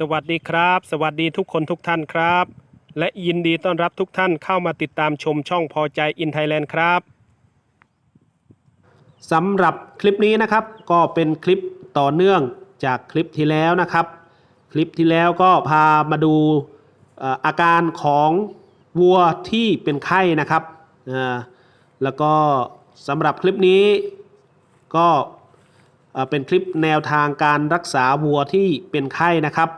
สวัสดีครับ สวัสดีทุกคนทุกท่านครับ และยินดีต้อนรับทุกท่านเข้ามาติดตามชมช่องพอใจอินไทยแลนด์ครับสำหรับคลิปนี้นะครับ ก็เป็นคลิปต่อเนื่องจากคลิปที่แล้วนะครับ คลิปที่แล้วก็พามาดูอาการของวัวที่เป็นไข้นะครับอ่าแล้วก็สำหรับคลิปนี้ก็เอ่อเป็นคลิปแนวทางการรักษาวัวที่เป็นไข้นะครับ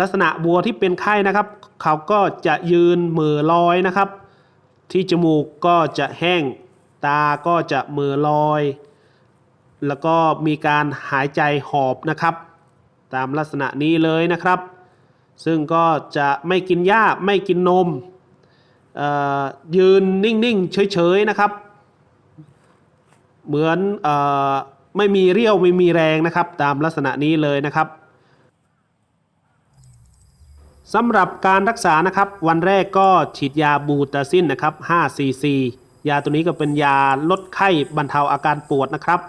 ลักษณะวัวที่เป็นไข้นะครับ เขาก็จะยืนมือลอยนะครับ ที่จมูกก็จะแห้ง ตาก็จะมือลอย แล้วก็มีการหายใจหอบนะครับ ตามลักษณะนี้เลยนะครับ ซึ่งก็จะไม่กินหญ้าไม่กินนมยืนนิ่ง ๆ เฉย ๆ นะครับ เหมือนอไม่มีเรี่ยวไม่มีแรงนะครับ ตามลักษณะนี้เลยนะครับ สำหรับการรักษานะครับวันแรกก็ฉีดยาบูตาซินนะครับ5 cc ยาตัวนี้ก็เป็นยาลดไข้บรรเทาอาการปวดนะครับ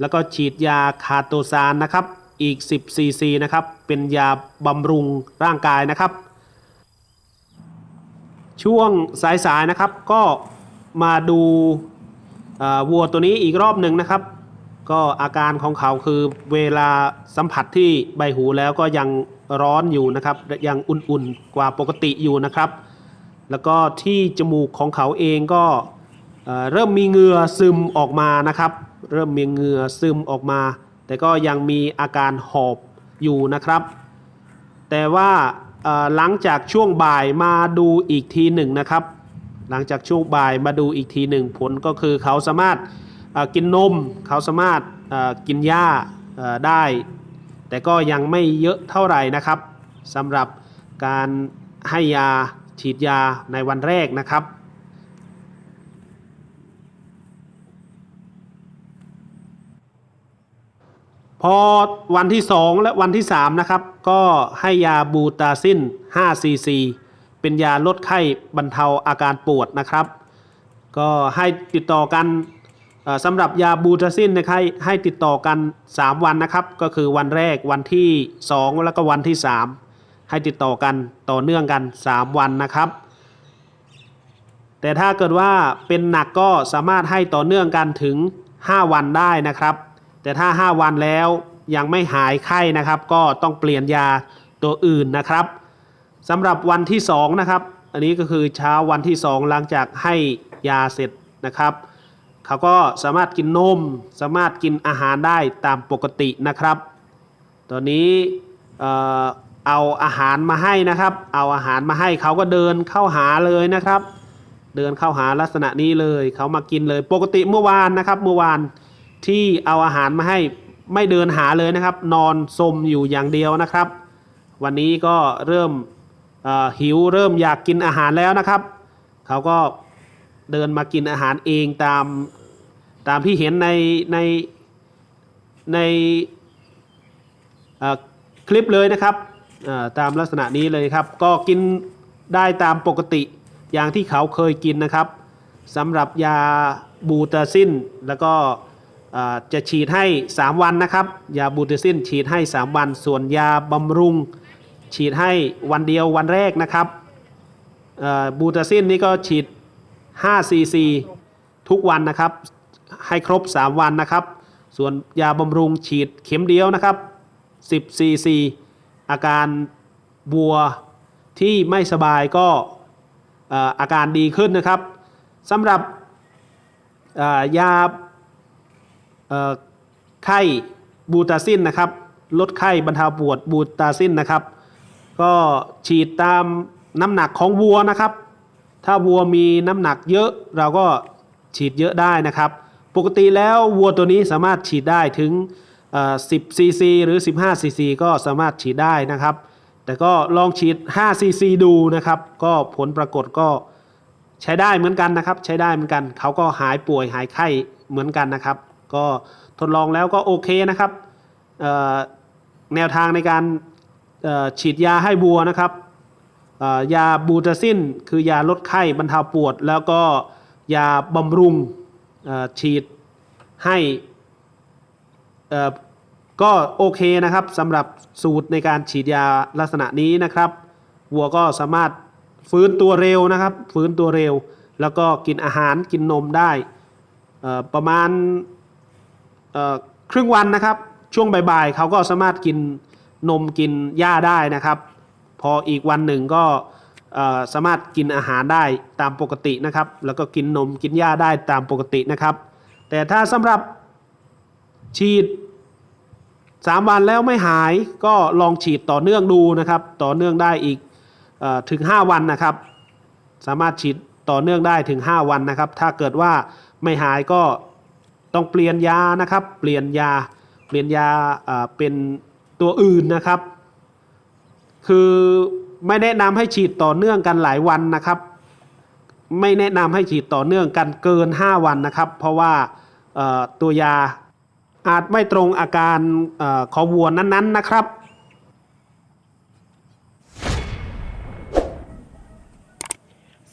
แล้วก็ฉีดยาคาโตซานนะครับอีก 10 cc นะครับเป็นยาบำรุงร่างกายนะครับ ช่วงสายๆนะครับก็มาดูวัวตัวนี้อีกรอบหนึ่งนะครับ ก็อาการของเขาคือเวลาสัมผัสที่ใบหูแล้วก็ยัง ร้อนอยู่นะครับยังอุ่นๆกว่าปกติอยู่นะครับ แล้วก็ที่จมูกของเขาเองก็เเริ่มมีเหงื่อซึมออกมานะครับ เริ่มมีเหงื่อซึมออกมา แต่ก็ยังมีอาการหอบอยู่นะครับ แต่ว่าหลังจากช่วงบ่ายมาดูอีกทีหนึ่งนะครับ หลังจากช่วงบ่ายมาดูอีกทีหนึ่งผลก็คือเขาสามารถกินนม เขาสามารถกินหญ้าได้ แต่ก็ยังไม่เยอะเท่าไหร่นะครับสำหรับการให้ยาฉีดยาในวันแรกนะครับ พอวันที่ 2 และวันที่ 3 นะครับ ก็ให้ยาบูตาซิน5 cc เป็นยาลดไข้บรรเทาอาการปวดนะครับ ก็ให้ติดต่อกัน สำหรับยาบูตาซินนะครับให้ติดต่อกัน 3 วันนะครับ ก็คือวันแรกวันที่ 2 แล้วก็วันที่ 3 ให้ติดต่อกันต่อเนื่องกัน 3 วันนะครับ แต่ถ้าเกิดว่าเป็นหนักก็สามารถให้ต่อเนื่องกันถึง 5 วันได้นะครับ แต่ถ้า 5 วันแล้วยังไม่หายไข้นะครับ ก็ต้องเปลี่ยนยาตัวอื่นนะครับสำหรับวันที่2นะครับ อันนี้ก็คือเช้าวันที่ 2 หลังจากให้ยาเสร็จนะครับ เขาก็สามารถกินนม สามารถกินอาหารได้ตามปกตินะครับ ตอนนี้เอาอาหารมาให้นะครับ เอาอาหารมาให้เขาก็เดินเข้าหาเลยนะครับ เดินเข้าหาลักษณะนี้เลยเขามากินเลย ปกติเมื่อวานนะครับ เมื่อวานที่เอาอาหารมาให้ไม่เดินหาเลยนะครับ นอนสมอยู่อย่างเดียวนะครับ วันนี้ก็เริ่มหิวเริ่มอยากกินอาหารแล้วนะครับ เขาก็เดินมากินอาหารเองตาม ตามที่เห็นในในในคลิปเลยนะครับตามลักษณะนี้เลยครับ ก็กินได้ตามปกติอย่างที่เขาเคยกินนะครับสำหรับยาบูตาซินแล้วก็จะฉีดให้ 3 วันนะครับ ยาบูตาซินฉีดให้ 3 วัน ส่วนยาบำรุง ฉีดให้วันเดียววันแรกนะครับบูตาซินนี่ก็ฉีด5 cc ทุกวันนะครับ ให้ครบ 3 วันนะครับ ส่วนยาบำรุงฉีดเข็มเดียวนะครับ10 cc อาการบัวที่ไม่สบายก็เอ่อาการดีขึ้นนะครับสำหรับยาไข้บูตาซินนะครับลดไข้บรรเทาปวดบูตาซินนะครับ ก็ฉีดตามน้ำหนักของวัวนะครับ ถ้าวัวมีน้ำหนักเยอะเราก็ฉีดเยอะได้นะครับ ปกติแล้ววัวตัวนี้สามารถฉีดได้ถึงเอ่อ10 cc หรือ 15 cc ก็สามารถฉีดได้นะครับ แต่ก็ลองฉีด5 cc ดูนะครับ ก็ผลปรากฏก็ใช้ได้เหมือนกันนะครับ ใช้ได้เหมือนกัน เขาก็หายป่วยหายไข้เหมือนกันนะครับ ก็ทดลองแล้วก็โอเคนะครับ แนวทางในการฉีดยาให้วัวนะครับยาบูตาซินคือยาลดไข้บรรเทาปวด แล้วก็ยาบำรุง ฉีดให้ก็โอเคนะครับสำหรับสูตรในการฉีดยาลักษณะนี้นะครับวัวก็สามารถฟื้นตัวเร็วนะครับ ฟื้นตัวเร็ว แล้วก็กินอาหารกินนมได้ประมาณครึ่งวันนะครับ ช่วงบ่ายๆเขาก็สามารถกินนมกินหญ้าได้นะครับ พออีกวันหนึ่งก็ สามารถกินอาหารได้ตามปกตินะครับ แล้วก็กินนมกินหญ้าได้ตามปกตินะครับ แต่ถ้าสำหรับฉีดสามวันแล้วไม่หายก็ลองฉีดต่อเนื่องดูนะครับ ต่อเนื่องได้อีกอถึง 5 วันนะครับ สามารถฉีดต่อเนื่องได้ถึง 5 วันนะครับ ถ้าเกิดว่าไม่หายก็ต้องเปลี่ยนยานะครับ เปลี่ยนยาเปลี่ยนยาเป็นตัวอื่นนะครับ คือ ไม่แนะนำให้ฉีดต่อเนื่องกันหลายวันนะครับ ไม่แนะนำให้ฉีดต่อเนื่องกันเกิน 5 วันนะครับ เพราะว่าตัวยาอาจไม่ตรงอาการอของวัวนั้นๆนะครับ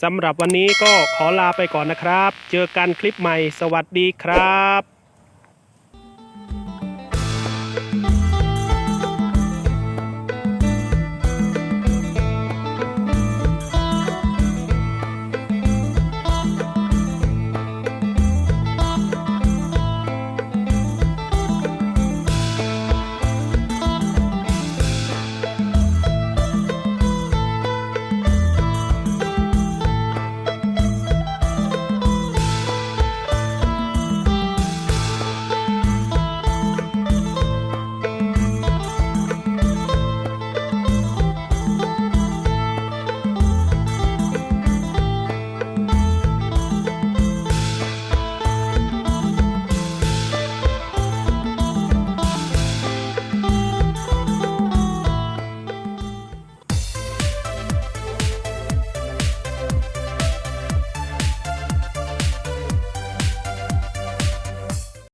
สำหรับวันนี้ก็ขอลาไปก่อนนะครับ เจอกันคลิปใหม่ สวัสดีครับ